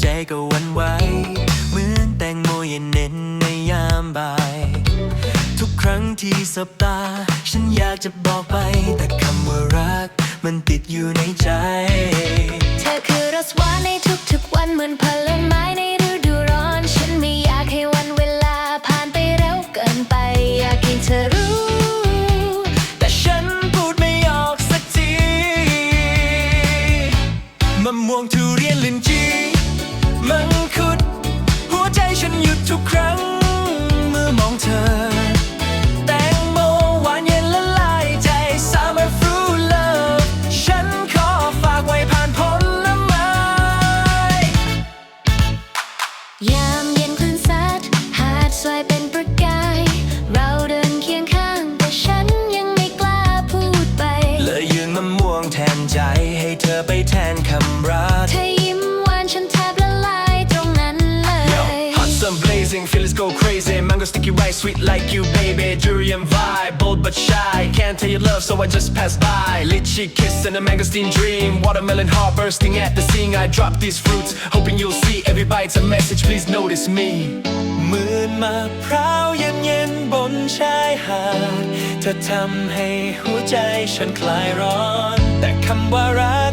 ใจก็วันไหวเหมือนแตงโมเย็นเน้นในยามบ่าย ทุกครั้งที่สบตา ฉันอยากจะบอกไป แต่คำว่ารัก มันติดอยู่ในใจ เธอคือรสหวานในทุกๆวันเหมือนผลไม้ในฤดูร้อน ฉันไม่อยากให้วันเวลาผ่านไปเร็วเกินไป อยากให้เธอรู้ แต่ฉันพูดไม่ออกสักทีมะม่วงทุเรียนลิ้นจี่ มังคุด หัวใจฉันหยุดทุกครั้ง เมื่อมองเธอ แตงโมหวานเย็นละลายใจ Summer fruit love ฉันขอฝากไว้ผ่านผลไม้ยามเย็นคลื่นซัดหาดทรายเป็นประกาย เราเดินเคียงข้าง แต่ฉันยังไม่กล้าพูดไป เลยยืนมะม่วงแทนใจให้เธอไปแทนคำรัก Mango sticky rice, sweet like you, baby. Durian vibe, bold but shy. Can't tell you love, so I just pass by. Lychee kiss and a mangosteen dream. Watermelon heart bursting at the seeing. I drop these fruits, hoping you'll see. Every bite's a message, please notice me. หมื่นมะพร้าวเย็นเย็นๆบนชายหาดเธอทำให้หัวใจฉันคลายร้อน แต่คำว่ารัก